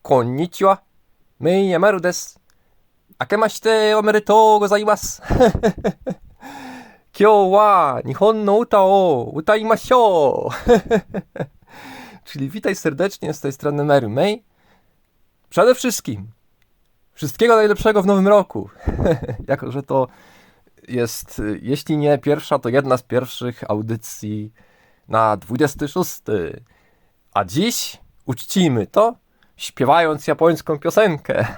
こんにちは。めんやまるです。明けましておめでとうございます。今日は日本の歌を歌いましょう。Czyli witaj serdecznie z tej strony Mary May. Przede wszystkim wszystkiego najlepszego w nowym roku. jako, że to jest, jeśli nie pierwsza, to jedna z pierwszych audycji na 26. A dziś uczcimy to, śpiewając japońską piosenkę.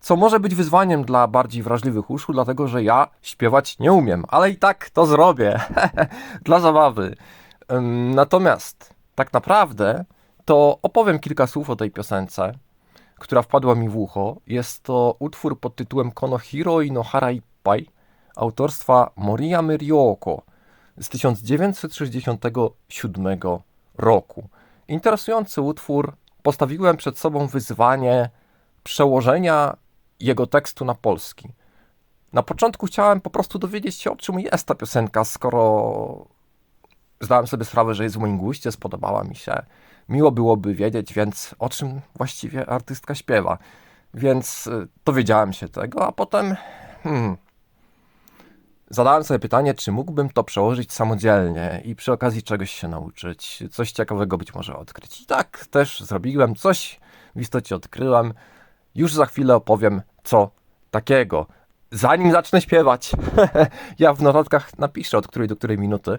Co może być wyzwaniem dla bardziej wrażliwych uszu, dlatego że ja śpiewać nie umiem, ale i tak to zrobię. dla zabawy. Natomiast tak naprawdę to opowiem kilka słów o tej piosence, która wpadła mi w ucho. Jest to utwór pod tytułem Konohiro no Haraipai autorstwa Moriyamy Ryoko z 1967 roku. Interesujący utwór. Postawiłem przed sobą wyzwanie przełożenia jego tekstu na polski. Na początku chciałem po prostu dowiedzieć się, o czym jest ta piosenka, skoro zdałem sobie sprawę, że jest w moim guście, spodobała mi się. Miło byłoby wiedzieć, więc o czym właściwie artystka śpiewa. Więc y, dowiedziałem się tego, a potem hmm, zadałem sobie pytanie, czy mógłbym to przełożyć samodzielnie i przy okazji czegoś się nauczyć, coś ciekawego być może odkryć. I tak też zrobiłem, coś w istocie odkryłem. Już za chwilę opowiem, co takiego. Zanim zacznę śpiewać, ja w notatkach napiszę od której do której minuty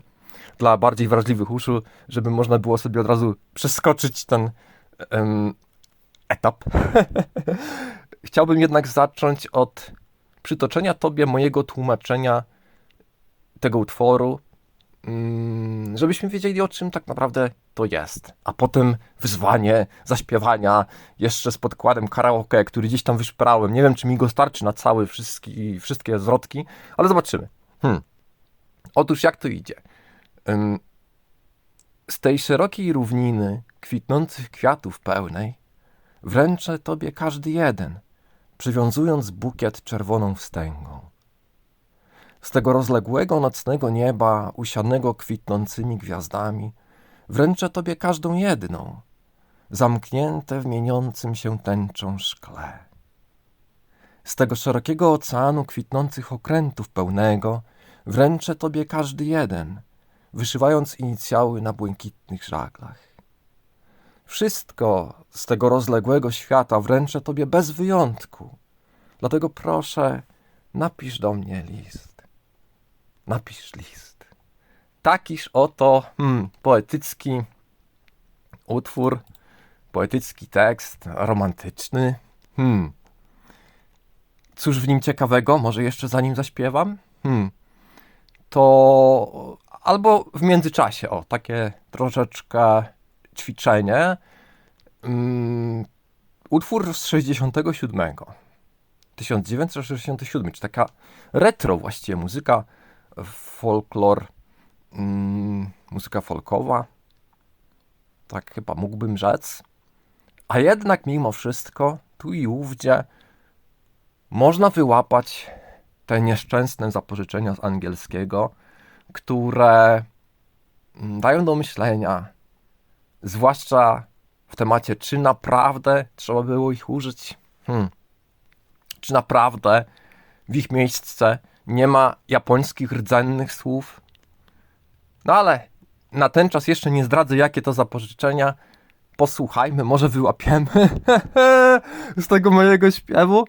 dla bardziej wrażliwych uszu, żeby można było sobie od razu przeskoczyć ten em, etap. Chciałbym jednak zacząć od przytoczenia Tobie mojego tłumaczenia tego utworu, mm, żebyśmy wiedzieli, o czym tak naprawdę to jest. A potem wyzwanie zaśpiewania jeszcze z podkładem karaoke, który gdzieś tam wyszperałem. Nie wiem, czy mi go starczy na cały wszystki, wszystkie zwrotki, ale zobaczymy. Hmm. Otóż jak to idzie? Z tej szerokiej równiny kwitnących kwiatów pełnej wręczę tobie każdy jeden, przywiązując bukiet czerwoną wstęgą. Z tego rozległego nocnego nieba, usianego kwitnącymi gwiazdami, wręczę tobie każdą jedną, zamknięte w mieniącym się tęczą szkle. Z tego szerokiego oceanu kwitnących okrętów pełnego, wręczę tobie każdy jeden, wyszywając inicjały na błękitnych żaglach. Wszystko z tego rozległego świata wręczę Tobie bez wyjątku. Dlatego proszę, napisz do mnie list. Napisz list. Takiż oto hmm, poetycki utwór, poetycki tekst, romantyczny. Hmm. Cóż w nim ciekawego? Może jeszcze zanim zaśpiewam? Hmm. To albo w międzyczasie, o, takie troszeczkę ćwiczenie. Mm, utwór z 67. 1967, czy taka retro właściwie muzyka, folklor, mm, muzyka folkowa. Tak chyba mógłbym rzec. A jednak mimo wszystko, tu i ówdzie, można wyłapać te nieszczęsne zapożyczenia z angielskiego, które mm, dają do myślenia, zwłaszcza w temacie, czy naprawdę trzeba było ich użyć. Hmm. Czy naprawdę w ich miejsce nie ma japońskich rdzennych słów. No ale na ten czas jeszcze nie zdradzę, jakie to zapożyczenia. Posłuchajmy, może wyłapiemy z tego mojego śpiewu.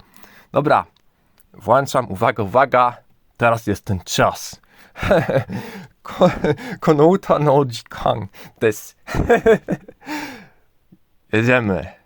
Dobra, włączam, uwaga, uwaga, teraz jest ten czas. Konouta no jikan des. Jedziemy.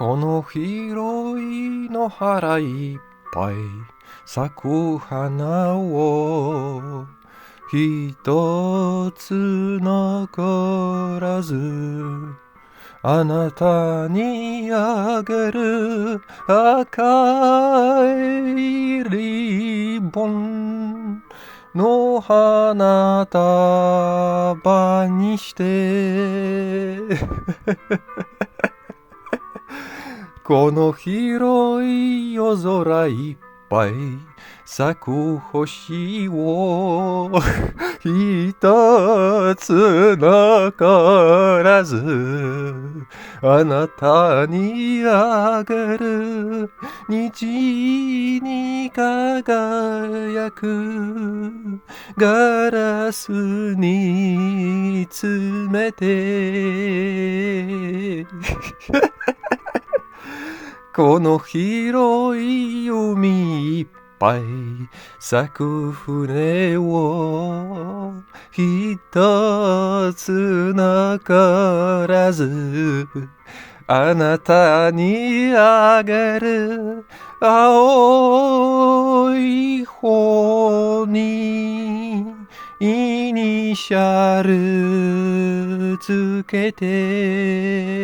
この広い野原いっぱい咲く花を一つ残らずあなたにあげる赤いリボン。の花束にして。この広い夜空いっぱい咲く星を一つ残らずあなたにあげる虹に輝くガラスに詰めて。この広い海いっぱい咲く船を一つ残らずあなたにあげる青い方にイニシャルつけて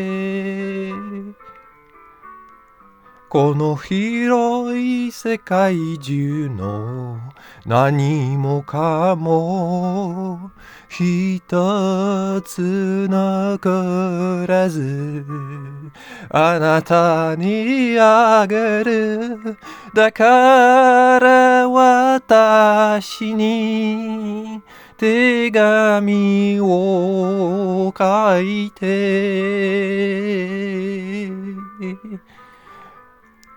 この広い世界中の何もかも一つ残らずあなたにあげる。だから私に手紙を書いて。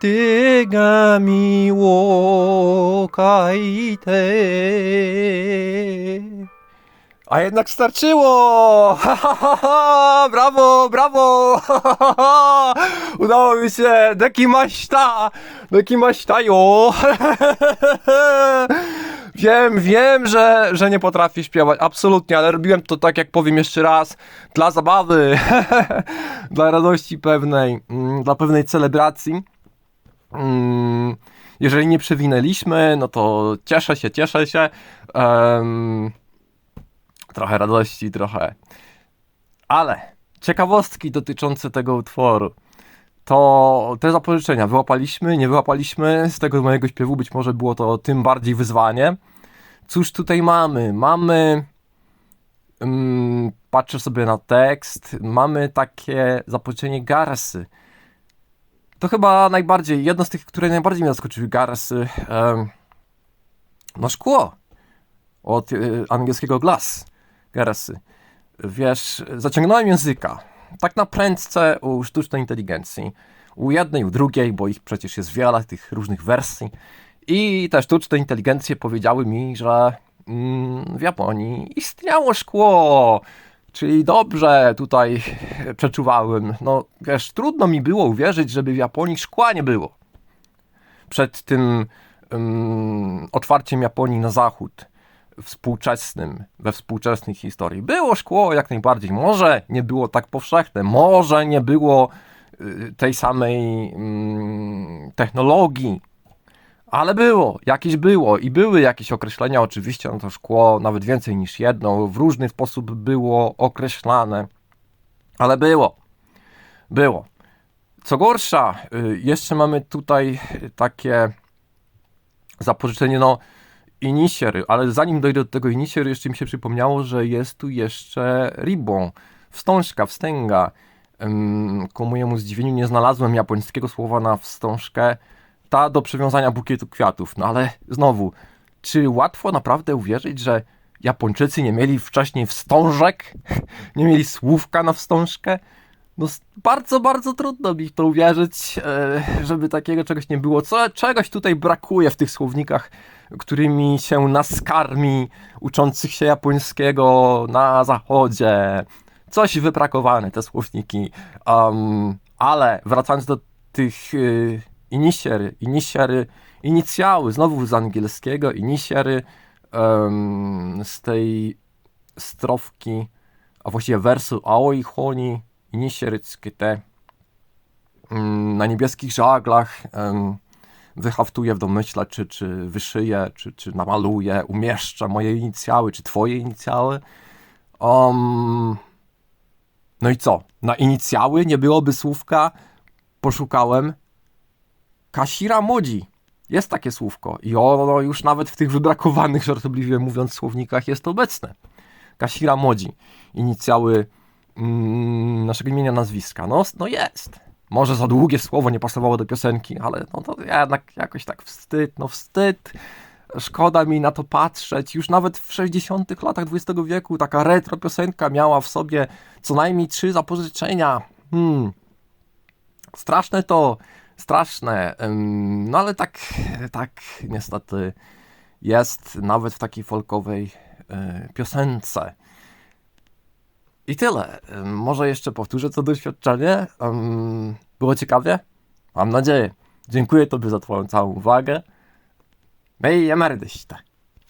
手紙を書いて A jednak starczyło! Ha, ha, ha, ha! Brawo, brawo! Ha, ha, ha! Udało mi się! Deki maśta! Deki maśtajo! Wiem, wiem, że, że nie potrafię śpiewać, absolutnie, ale robiłem to tak, jak powiem jeszcze raz, dla zabawy, dla radości pewnej, mm, dla pewnej celebracji. Mm, Jeżeli nie przewinęliśmy, no to cieszę się, cieszę się. Em, trochę radości, trochę. Ale ciekawostki dotyczące tego utworu. To te zapożyczenia wyłapaliśmy, nie wyłapaliśmy. Z tego mojego śpiewu być może było to tym bardziej wyzwanie. Cóż tutaj mamy? Mamy. Mm, patrzę sobie na tekst. Mamy takie zapożyczenie garsy. To chyba najbardziej, jedno z tych, które najbardziej mnie zaskoczyły, garsy. em, no szkło. Od y, angielskiego glass. Garsy. Wiesz, zaciągnąłem języka. Tak na prędce u sztucznej inteligencji. U jednej, u drugiej, bo ich przecież jest wiele, tych różnych wersji. I te sztuczne inteligencje powiedziały mi, że mm, w Japonii istniało szkło. Czyli dobrze tutaj przeczuwałem. No wiesz, trudno mi było uwierzyć, żeby w Japonii szkła nie było. Przed tym ym, otwarciem Japonii na zachód współczesnym, we współczesnej historii. Było szkło jak najbardziej. Może nie było tak powszechne, może nie było y, tej samej mm, technologii, ale było, jakieś było i były jakieś określenia, oczywiście, no to szkło nawet więcej niż jedno, w różny sposób było określane, ale było, było. Co gorsza, y, jeszcze mamy tutaj takie zapożyczenie, no, inisiery, ale zanim dojdę do tego inisiery, jeszcze mi się przypomniało, że jest tu jeszcze ribbon, wstążka, wstęga. Ku mojemu zdziwieniu nie znalazłem japońskiego słowa na wstążkę, ta do przywiązania bukietu kwiatów. No ale znowu, czy łatwo naprawdę uwierzyć, że Japończycy nie mieli wcześniej wstążek? Nie mieli słówka na wstążkę? No bardzo, bardzo trudno mi to uwierzyć, e, żeby takiego czegoś nie było. Co, czegoś tutaj brakuje w tych słownikach, którymi się nas karmi uczących się japońskiego na zachodzie. Coś wybrakowane, te słowniki. Um, ale wracając do tych y, inisiery, inisiery, inicjały, znowu z angielskiego, inisiery em, z tej strofki, a właściwie wersu Aoi Honi, inisiery tsukete mm, na niebieskich żaglach em, wyhaftuję w domyśle, czy, czy wyszyję, czy, czy namaluję, umieszczę moje inicjały, czy twoje inicjały. Um, no i co? Na inicjały nie byłoby słówka. Poszukałem Kashira Modzi. Jest takie słówko i ono już nawet w tych wybrakowanych, żartobliwie mówiąc, słownikach jest obecne. Kasira Młodzi, inicjały mm, naszego imienia, nazwiska. No, no jest. Może za długie słowo nie pasowało do piosenki, ale no to jednak jakoś tak wstyd, no wstyd. Szkoda mi na to patrzeć. Już nawet w 60 latach XX wieku taka retro piosenka miała w sobie co najmniej trzy zapożyczenia. Hmm. Straszne to, straszne. No ale tak, tak niestety jest nawet w takiej folkowej y, piosence. I tyle. Może jeszcze powtórzę to doświadczenie. Było ciekawie? Mam nadzieję. Dziękuję Tobie za Twoją całą uwagę. Hej, emerdyście.